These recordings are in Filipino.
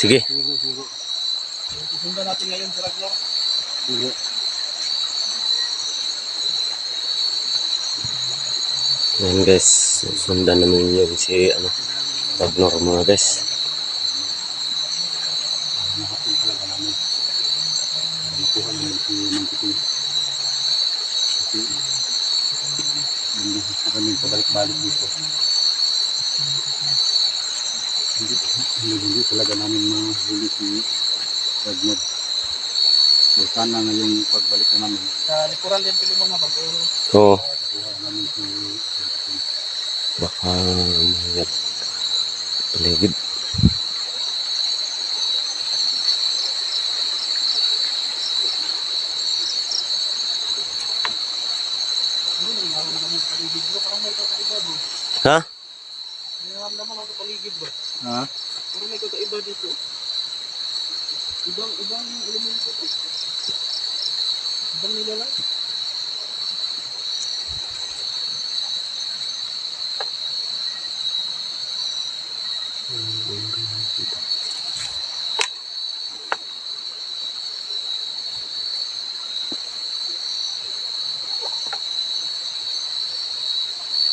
Sige. Susundan natin ngayon si Ragnar. Siguro. Ayan guys, sundan namin yung si ano, Ragnar mga guys. Nakapin talaga namin. Para makuha namin si Mantiting. Kasi, hindi kami pabalik-balik dito. Hindi, talaga namin mahuli si Ragnar. So, sana ngayong pagbalik na namin, Sa likuran din pili mo na ba? Oo, namin si baka mayat paligid. Ha? Naman ako paligid. Ha? Kakaiba dito. Ibang, ibang elemento to. Ibang nila lang.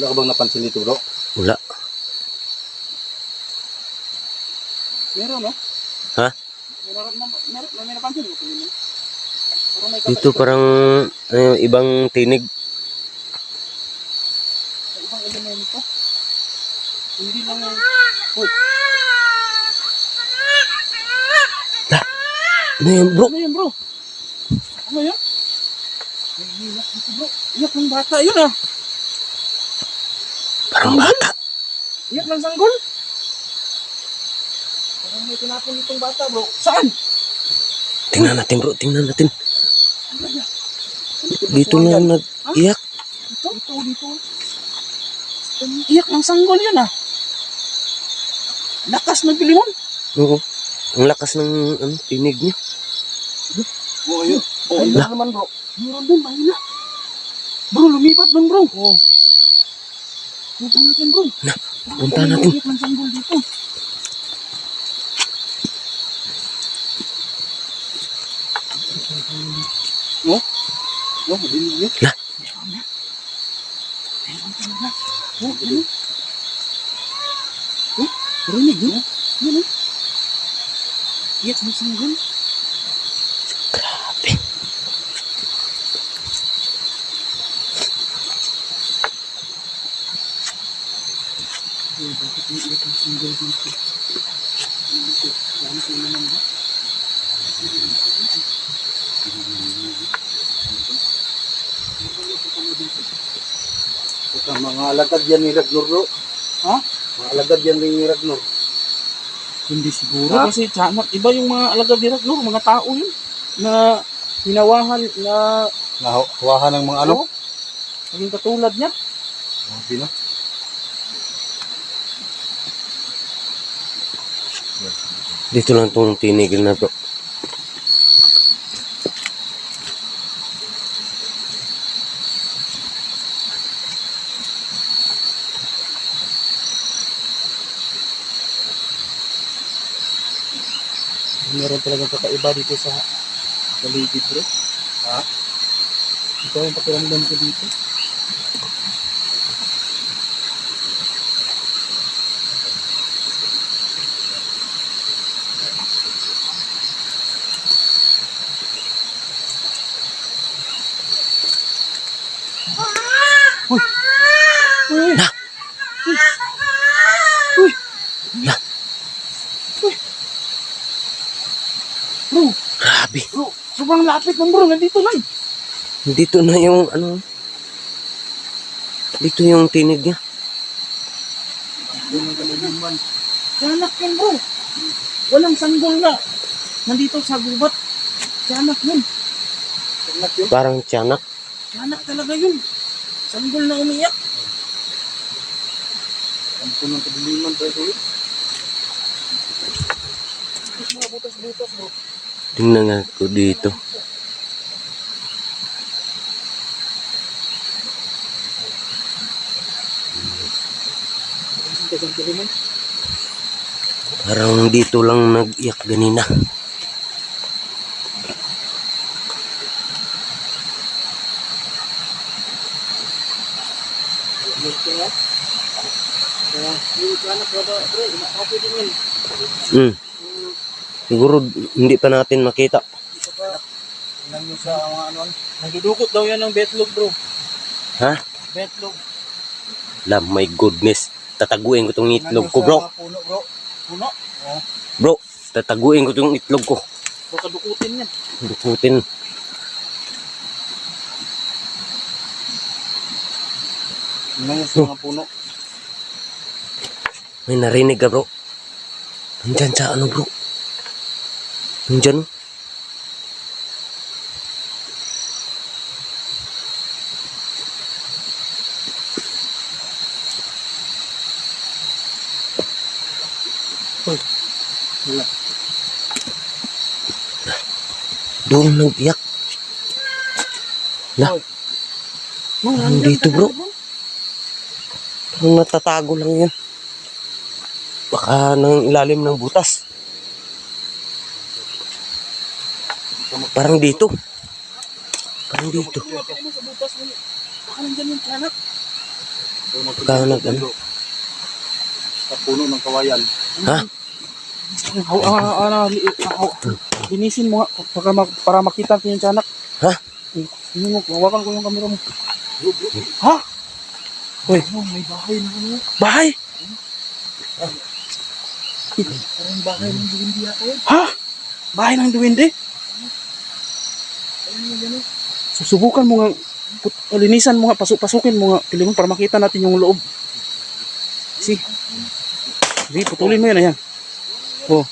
Wala ka bang napansin dito bro? Wala. Meron no? Ha? Meron, meron, may napansin mo. May Dito parang ano, ibang tinig. Ibang elemento. Hindi lang yung... Uy, Ano yan bro? ano yan bro? Ano yan? Hilak dito bro. Iyak ng bata yun ah. Parang bata. Iyak ng sanggol. May tinapon itong bata bro. Saan? Tingnan natin bro, tingnan natin. Dito na nag-iyak. Dito? Dito, dito. Iyak ng sanggol yun ah. Lakas ng pilimon. Oo. Ang lakas ng ano, tinig niya. Oo, ayun. Oh, ayun naman bro. Meron din, mahina. Bro, lumipat dun bro. Oh. Punta natin bro. Na, punta natin. Iyak ng sanggol dito. Oh, madinig yun. La, Oh, ano? Oh, rinig yun. Yun oh. Iyak ng sanggol. grabe. Bakit may iyak ng sanggol dito? Dito, saan ko naman ba? Ito, mga alagad yan ni Ragnar bro. Ha? Mga alagad yan ni Ragnar. Hindi siguro Ha? kasi tiyanak. Iba yung mga alagad ni Ragnar, mga tao yun. Na hinawahan na Nahawahan ng mga ano? ano? Naging katulad niya. Grabe na. Dito lang itong tinigil na to. Meron talaga kakaiba dito sa paligid bro. Ha? Ito yung pakiramdam ko dito. Uy! Uy! Na! Uy! Na! Uy! Bro! Grabe. Bro! Sobrang lapit ng bro! Nandito lang! Dito na yung ano. Dito yung tinig niya. Yun. Tiyanak yun bro. Walang sanggol na. Nandito sa gubat. Tiyanak yun. Sangat yun. Parang tiyanak. Tiyanak talaga yun. Sanggol na umiyak. Ang punong kadiliman tayo mga butas-butas bro. Tingnan nga ko dito. Parang dito lang nag-iyak ganina. Hmm. Siguro hindi pa natin makita. Tingnan nyo sa mga ano. Nagdudukot daw yan ng betlog bro. Ha? Betlog. La, my goodness. Tataguin ko tong itlog ko, bro. Puno bro. Puno. Oh. Bro, tataguin ko tong itlog ko. Baka dukutin yan. Dukutin. Tingnan nyo sa mga puno. May narinig ka, bro. Nandyan sa ano, bro. Nandyan. oh. Wala. Doon nag-iyak. Hoy. nandito, bro. Parang natatago lang yan. Baka nang ilalim ng butas. Parang dito. Parang dito. Baka nandyan yung tiyanak. Baka nag ano. Sa puno ng kawayan. Ha? Ah, ah, ah, ah, ah, linisin mo nga para, ma- para makita natin yung tiyanak. Ha? Hindi mo, hawakan ko yung camera mo. Ha? Uy. may bahay na ano? Bahay? Parang bahay ng duwindi yun. Ha? Bahay ng duwindi? Susubukan mo nga, linisan mo nga, pasuk pasukin mo nga, pili mo para makita natin yung loob. Si. Sige, putulin mo yan, ayan. Oh.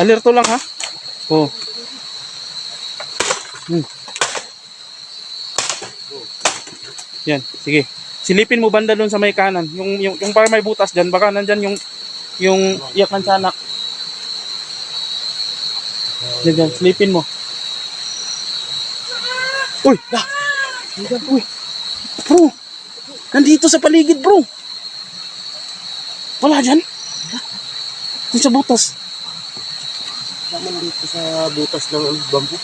Alerto lang ha. Oh. Hmm. Yan, sige. Silipin mo banda doon sa may kanan. Yung yung yung para may butas diyan, baka nandyan yung yung iyak ng. Diyan, diyan, silipin mo. Uy. Diyan, uy. Bro. Nandito sa paligid, bro. Wala diyan. Diyan sa butas. Naman dito sa butas ng ano, bamboo.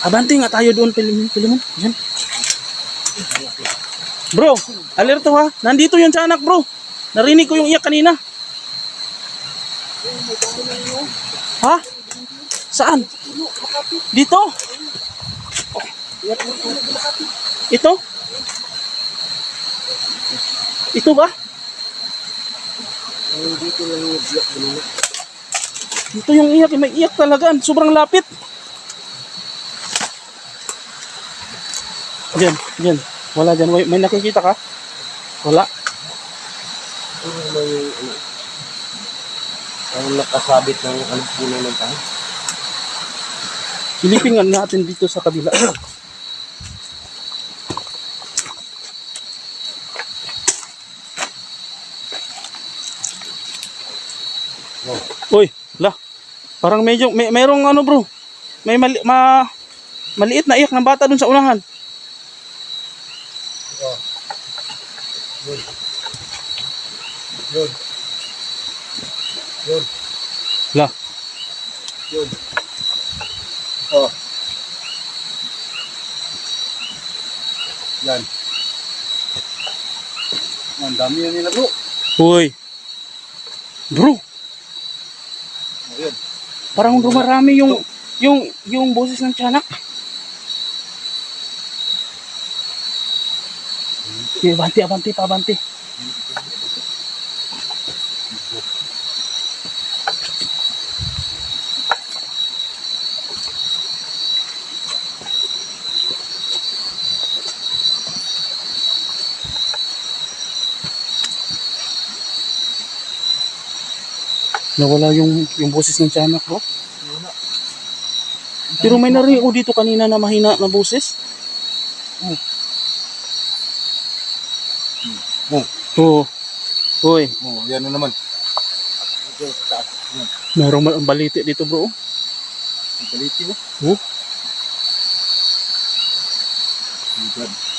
Abante nga tayo doon, Pilimon. Pilimon. Yan. Bro, alerto ha. Nandito yung tiyanak, bro. Narinig ko yung iyak kanina. Ha? Saan? Dito? Ito? Ito ba? Dito lang nag-iyak ganina. Dito yung iyak. May iyak talaga. Sobrang lapit. Diyan, diyan. Wala diyan. May, may nakikita ka? Wala. Ano naman yung ano? Ang nakasabit ng ano puno ng tayo. Silipin nga natin dito sa kabila. Uy, la. Parang medyo may merong ano bro. May mali, ma maliit na iyak ng bata dun sa unahan. Yun. Yun. La. Yun. Oh. Yan. Ang dami yan nila bro. Uy. Bro. Parang dumarami yung yung yung boses ng tiyanak. Abanti, abanti, pa, abanti. Nawala yung yung boses ng tiyanak, bro. Pero may narinig ko dito kanina na mahina na boses. Oh. Oo. Hoy, Oh, yan na naman. Ito sa taas. Yan. mayroong ma- baliti dito, bro. Baliti. Oh. Oh, God.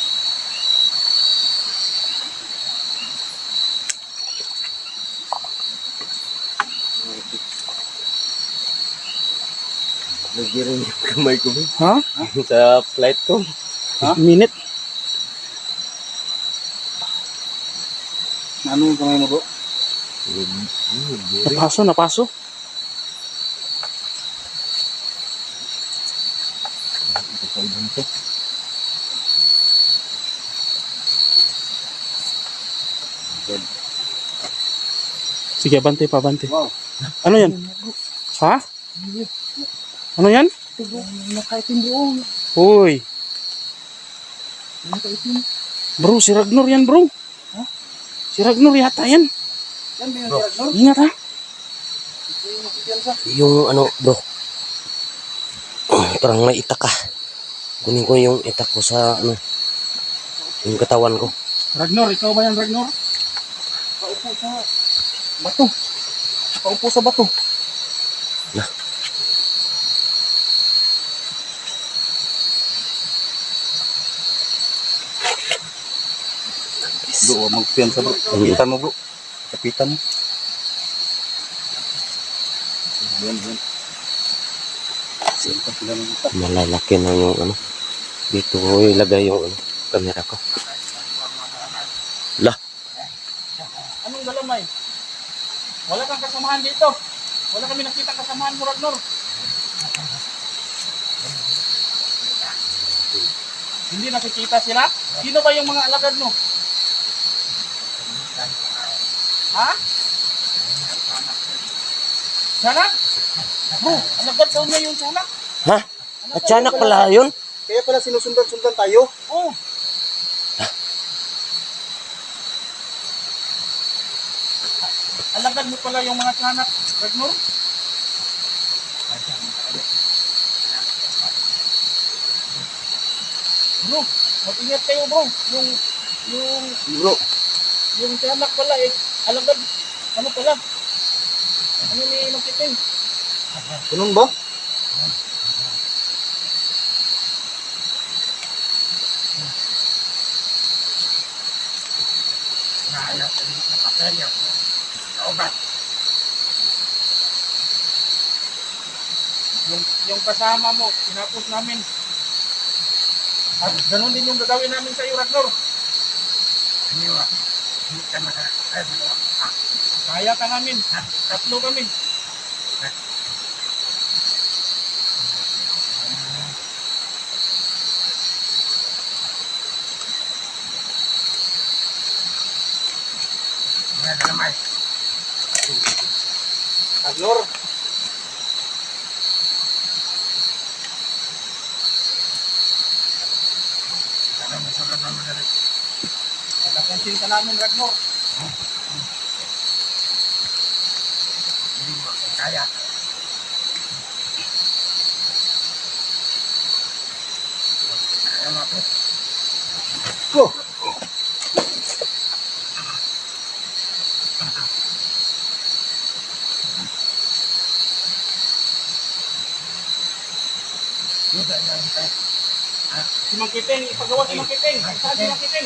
Nagirin yung kamay ko? Sa flight ko. Ha? Minute. Ano yung kamay mo bro? Napaso, napaso. Sige, bante pa, bante. Wow. Ano yan? Ha? Ano yan? Nakaitim bro. Uy. Bro, si Ragnar yan, bro. Si Ragnar yata yan. Yan ba yung Ragnar? Ingat ha. Yung ano bro. Parang may itak ka. Kunin ko yung itak ko sa ano. Yung katawan ko. Ragnar, ikaw ba yan Ragnar? Paupo sa bato. Paupo sa bato. Bro, huwag magpiyansa bro. Kapitan mo bro. Kapitan mo. Yan, yan. Malalaki na yung ano. Dito ko ilagay yung ano, camera ko. Lah, Anong galamay? Wala kang kasamahan dito. Wala kami nakita kasamahan mo, Ragnar. Hindi nakikita sila? Sino ba yung mga alagad mo? Ha? Sanak? Oh, alagad daw niya yung sanak. ha? At tiyanak pala yun? Kaya pala sinusundan-sundan tayo. Oh. Alagad mo pala yung mga sanak, Ragnar? Bro, mag-ingat kayo bro. Yung, yung, Bro, yung sanak pala eh. Alagad, ano pala? Ano ni Makiting? ganun ba? Yung, yung kasama mo, tinapos namin. At ganun din yung gagawin namin sa iyo, Ragnar. Kaya ka namin. Tatlo kami. Agnor. Nakapansin ka namin, Ragnar. Si Mangkiting, ipagawa si Mangkiting. Saan si Mangkiting?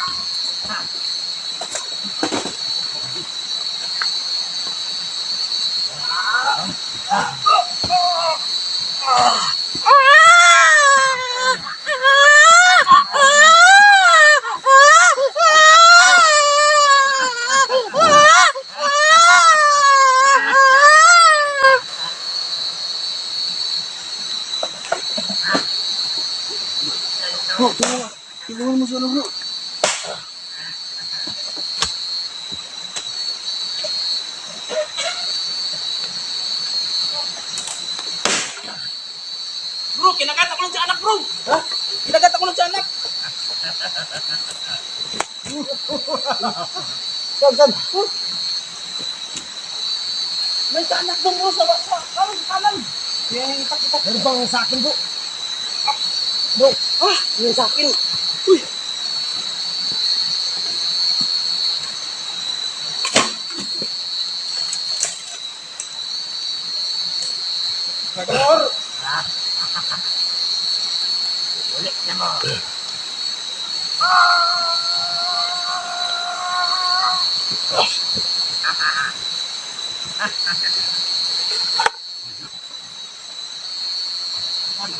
Gagad. May kanak doon oh, mo sa sa kanan kanan. Yung kita Meron bang sa akin, bro? Ah, bro. Ah, yung sa akin. Uy. Nagor! Ah. Ulit na mo!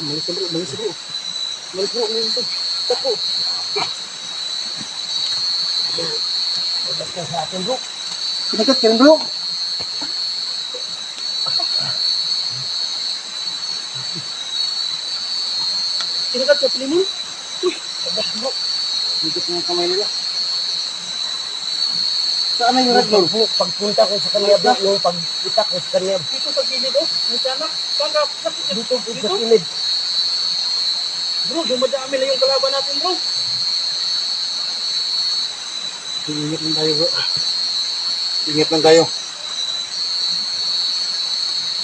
Malis bro, malis bro. Malis bro, malis bro. Tako. Ulit ka sa akin bro. Kinagat ka rin bro. Kinagat ka, Pilimon? Ulit bro. Na yung kamay nila. Saan na yung Ragnar? Bro, pagpunta ko sa kanya bro, yung pagkita ko sa kanya. Dito sa gilid oh. May tiyanak. Saan ka? Dito po sa kilid. Bro, dumadami lang yung kalaban natin bro. Ingat lang tayo bro. Ingat lang tayo.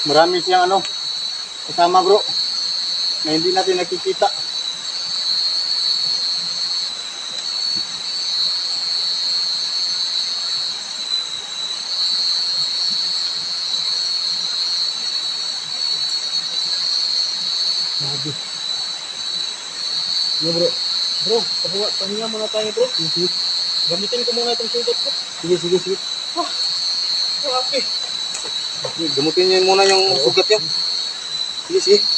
Marami siyang ano, kasama bro, na hindi natin nakikita. Grabe. Ano bro? Bro, pahinga, pahinga muna tayo bro. Sige. Gamitin ko muna itong sugat ko. Sige, sige, sige. Grabe. Gamutin niyo muna yung sugat niyo. Sige, sige. Ah,